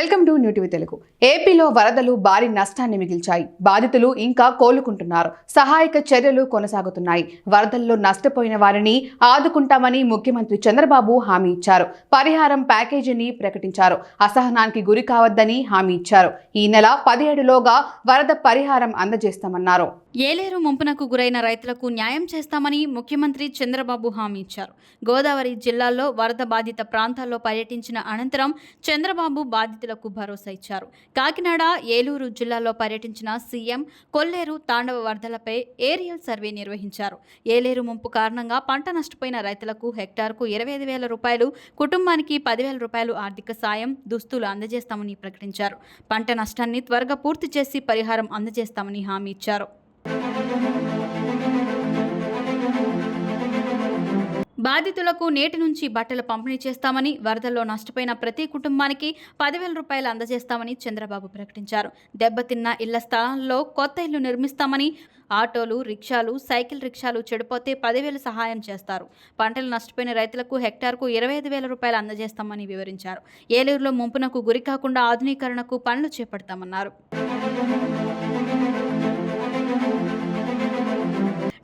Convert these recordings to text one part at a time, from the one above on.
Welcome to new TV Telugu. ఏపీలో వరదలు భారీ నష్టాన్ని మిగిల్చాయి. బాధితులు ఇంకా కోలుకుంటున్నారు. సహాయక చర్యలు కొనసాగుతున్నాయి. వరదల్లో నష్టపోయిన వారిని ఆదుకుంటామని ముఖ్యమంత్రి చంద్రబాబు హామీ ఇచ్చారు. పరిహారం ప్యాకేజీని ప్రకటించారు. అసహనానికి గురి కావద్దని హామీ ఇచ్చారు. ఈ నెల పదిహేడులోగా వరద పరిహారం అందజేస్తామన్నారు. ఏలేరు ముంపునకు గురైన రైతులకు న్యాయం చేస్తామని ముఖ్యమంత్రి చంద్రబాబు హామీ ఇచ్చారు. గోదావరి జిల్లాల్లో వరద బాధిత ప్రాంతాల్లో పర్యటించిన అనంతరం చంద్రబాబు బాధితులకు భరోసా ఇచ్చారు. కాకినాడ ఏలూరు జిల్లాలో పర్యటించిన సీఎం కొల్లేరు తాండవ వరదలపై ఏరియల్ సర్వే నిర్వహించారు. ఏలేరు ముంపు కారణంగా పంట నష్టపోయిన రైతులకు హెక్టార్కు ఇరవై ఐదు వేల రూపాయలు కుటుంబానికి పదివేల రూపాయలు ఆర్థిక సాయం దుస్తులు అందజేస్తామని ప్రకటించారు. పంట నష్టాన్ని త్వరగా పూర్తి చేసి పరిహారం అందజేస్తామని హామీ ఇచ్చారు. బాధితులకు నేటి నుంచి బట్టలు పంపిణీ చేస్తామని వరదల్లో నష్టపోయిన ప్రతి కుటుంబానికి పదివేల రూపాయలు అందజేస్తామని చంద్రబాబు ప్రకటించారు. దెబ్బతిన్న ఇళ్ళ స్థలాల్లో కొత్త ఇల్లు నిర్మిస్తామని ఆటోలు రిక్షాలు సైకిల్ రిక్షాలు చెడిపోతే పదివేలు సహాయం చేస్తారు. పంటలు నష్టపోయిన రైతులకు హెక్టార్కు ఇరవై ఐదు వేల రూపాయలు అందజేస్తామని వివరించారు. ఏలూరులో ముంపునకు గురి కాకుండా ఆధునీకరణకు పనులు చేపడతామన్నారు.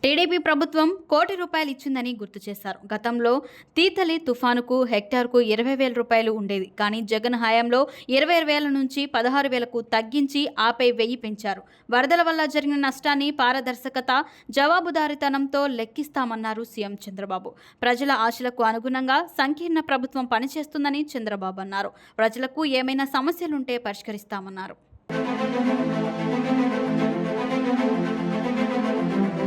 టీడీపీ ప్రభుత్వం కోటి రూపాయలు ఇచ్చిందని గుర్తు చేశారు. గతంలో తీతలి తుఫానుకు హెక్టార్కు ఇరవై వేల రూపాయలు ఉండేది కానీ జగన్ హయాంలో ఇరవై వేల నుంచి పదహారు వేలకు తగ్గించి ఆపై వెయ్యి పెంచారు. వరదల వల్ల జరిగిన నష్టాన్ని పారదర్శకత జవాబుదారితనంతో లెక్కిస్తామన్నారు సీఎం చంద్రబాబు. ప్రజల ఆశలకు అనుగుణంగా సంకీర్ణ ప్రభుత్వం పనిచేస్తుందని చంద్రబాబు అన్నారు. ప్రజలకు ఏమైనా సమస్యలుంటే పరిష్కరిస్తామన్నారు.